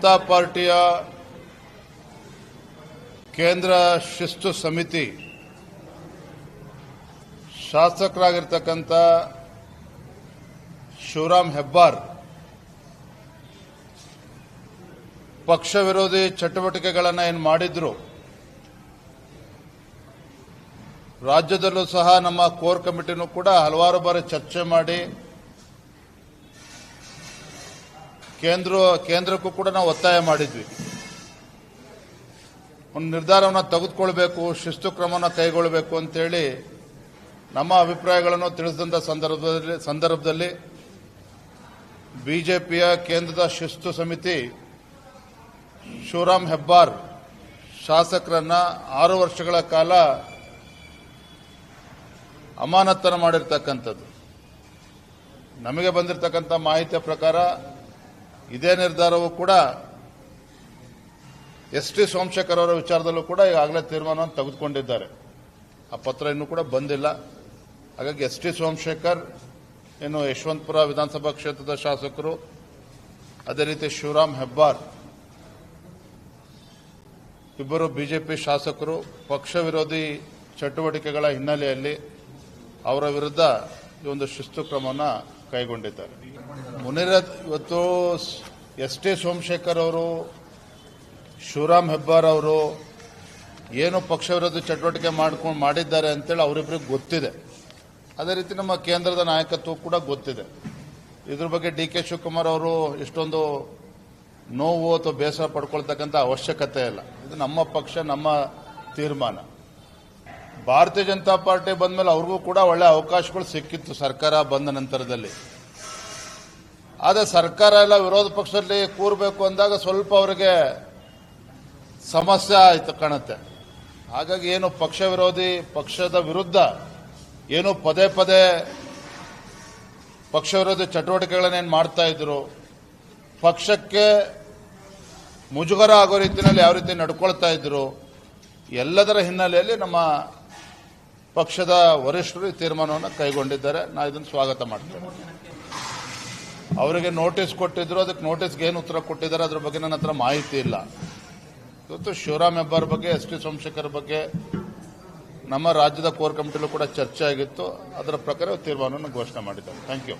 ಜನತಾ ಪಾರ್ಟಿಯ ಕೇಂದ್ರ ಶಿಸ್ತು ಸಮಿತಿ ಶಾಸಕರಾಗಿರ್ತಕ್ಕಂಥ ಶಿವರಾಮ್ ಹೆಬ್ಬಾರ್ ಪಕ್ಷ ವಿರೋಧಿ ಚಟುವಟಿಕೆಗಳನ್ನು ಏನು ಮಾಡಿದ್ರು, ರಾಜ್ಯದಲ್ಲೂ ಸಹ ನಮ್ಮ ಕೋರ್ ಕಮಿಟಿನೂ ಕೂಡ ಹಲವಾರು ಬಾರಿ ಚರ್ಚೆ ಮಾಡಿ ಕೇಂದ್ರ, ಕೇಂದ್ರಕ್ಕೂ ಕೂಡ ನಾವು ಒತ್ತಾಯ ಮಾಡಿದ್ವಿ. ಒಂದು ನಿರ್ಧಾರವನ್ನು ತೆಗೆದುಕೊಳ್ಬೇಕು, ಶಿಸ್ತು ಕ್ರಮವನ್ನು ಕೈಗೊಳ್ಳಬೇಕು ಅಂತೇಳಿ ನಮ್ಮ ಅಭಿಪ್ರಾಯಗಳನ್ನು ತಿಳಿಸಿದಂಥ ಸಂದರ್ಭದಲ್ಲಿ ಸಂದರ್ಭದಲ್ಲಿ ಬಿಜೆಪಿಯ ಕೇಂದ್ರದ ಶಿಸ್ತು ಸಮಿತಿ ಶಿವರಾಮ್ ಹೆಬ್ಬಾರ್ ಶಾಸಕರನ್ನ ಆರು ವರ್ಷಗಳ ಕಾಲ ಅಮಾನತನ ಮಾಡಿರ್ತಕ್ಕಂಥದ್ದು. ನಮಗೆ ಬಂದಿರತಕ್ಕಂಥ ಮಾಹಿತಿಯ ಪ್ರಕಾರ ಇದೇ ನಿರ್ಧಾರವೂ ಕೂಡ ಎಸ್ ಟಿ ಸೋಮಶೇಖರ್ ಅವರ ವಿಚಾರದಲ್ಲೂ ಕೂಡ ಈಗಾಗಲೇ ತೀರ್ಮಾನವನ್ನು ತೆಗೆದುಕೊಂಡಿದ್ದಾರೆ. ಆ ಪತ್ರ ಇನ್ನೂ ಕೂಡ ಬಂದಿಲ್ಲ. ಹಾಗಾಗಿ ಎಸ್ ಟಿ ಸೋಮಶೇಖರ್, ಇನ್ನು ಯಶವಂತಪುರ ವಿಧಾನಸಭಾ ಕ್ಷೇತ್ರದ ಶಾಸಕರು, ಅದೇ ರೀತಿ ಶಿವರಾಮ್ ಹೆಬ್ಬಾರ್, ಇಬ್ಬರು ಬಿಜೆಪಿ ಶಾಸಕರು, ಪಕ್ಷ ವಿರೋಧಿ ಚಟುವಟಿಕೆಗಳ ಹಿನ್ನೆಲೆಯಲ್ಲಿ ಅವರ ವಿರುದ್ಧ ಈ ಒಂದು ಶಿಸ್ತು ಕ್ರಮವನ್ನು ಕೈಗೊಂಡಿದ್ದಾರೆ. ಮುನಿರತ್ ಇವತ್ತು ಎಸ್ ಟಿ ಸೋಮಶೇಖರ್ ಅವರು, ಶಿವರಾಮ್ ಹೆಬ್ಬಾರ್ ಅವರು ಏನು ಪಕ್ಷ ವಿರೋಧಿ ಚಟುವಟಿಕೆ ಮಾಡ್ಕೊಂಡು ಮಾಡಿದ್ದಾರೆ ಅಂತೇಳಿ ಅವರಿಬ್ಬರಿಗೆ ಗೊತ್ತಿದೆ. ಅದೇ ರೀತಿ ನಮ್ಮ ಕೇಂದ್ರದ ನಾಯಕತ್ವ ಕೂಡ ಗೊತ್ತಿದೆ. ಇದ್ರ ಬಗ್ಗೆ ಡಿ ಕೆ ಶಿವಕುಮಾರ್ ಅವರು ಇಷ್ಟೊಂದು ನೋವು ಅಥವಾ ಬೇಸರ ಪಡ್ಕೊಳ್ತಕ್ಕಂಥ ಅವಶ್ಯಕತೆ ಇಲ್ಲ. ಇದು ನಮ್ಮ ಪಕ್ಷ, ನಮ್ಮ ತೀರ್ಮಾನ. ಭಾರತೀಯ ಜನತಾ ಪಾರ್ಟಿ ಬಂದ ಮೇಲೆ ಅವ್ರಿಗೂ ಕೂಡ ಒಳ್ಳೆ ಅವಕಾಶಗಳು ಸಿಕ್ಕಿತ್ತು ಸರ್ಕಾರ ಬಂದ ನಂತರದಲ್ಲಿ. ಆದರೆ ಸರ್ಕಾರ ಎಲ್ಲ ವಿರೋಧ ಪಕ್ಷದಲ್ಲಿ ಕೂರಬೇಕು ಅಂದಾಗ ಸ್ವಲ್ಪ ಅವರಿಗೆ ಸಮಸ್ಯೆ ಆಯಿತು ಕಾಣುತ್ತೆ. ಹಾಗಾಗಿ ಏನು ಪಕ್ಷ ವಿರೋಧಿ, ಪಕ್ಷದ ವಿರುದ್ಧ ಏನು ಪದೇ ಪದೇ ಪಕ್ಷ ವಿರೋಧಿ ಚಟುವಟಿಕೆಗಳನ್ನೇನು ಮಾಡ್ತಾ ಇದ್ರು, ಪಕ್ಷಕ್ಕೆ ಮುಜುಗರ ಆಗೋ ರೀತಿಯಲ್ಲಿ ಯಾವ ರೀತಿ ನಡ್ಕೊಳ್ತಾ ಇದ್ರು, ಎಲ್ಲದರ ಹಿನ್ನೆಲೆಯಲ್ಲಿ ನಮ್ಮ ಪಕ್ಷದ ವರಿಷ್ಠರು ಈ ತೀರ್ಮಾನವನ್ನು ಕೈಗೊಂಡಿದ್ದಾರೆ. ನಾ ಇದನ್ನು ಸ್ವಾಗತ ಮಾಡ್ತೇನೆ. ಅವರಿಗೆ ನೋಟಿಸ್ ಕೊಟ್ಟಿದ್ರು, ಅದಕ್ಕೆ ನೋಟಿಸ್ಗೆ ಏನು ಉತ್ತರ ಕೊಟ್ಟಿದ್ದಾರೆ ಅದ್ರ ಬಗ್ಗೆ ನನ್ನ ಹತ್ರ ಮಾಹಿತಿ ಇಲ್ಲ. ಇವತ್ತು ಶಿವರಾಮ್ ಹೆಬ್ಬಾರ್ ಬಗ್ಗೆ, ಎಸ್ ಟಿ ಸೋಮಶೇಖರ್ ಬಗ್ಗೆ ನಮ್ಮ ರಾಜ್ಯದ ಕೋರ್ ಕಮಿಟಿಲೂ ಕೂಡ ಚರ್ಚೆ ಆಗಿತ್ತು. ಅದರ ಪ್ರಕಾರ ತೀರ್ಮಾನವನ್ನು ಘೋಷಣೆ ಮಾಡಿದ್ದಾರೆ. Thank you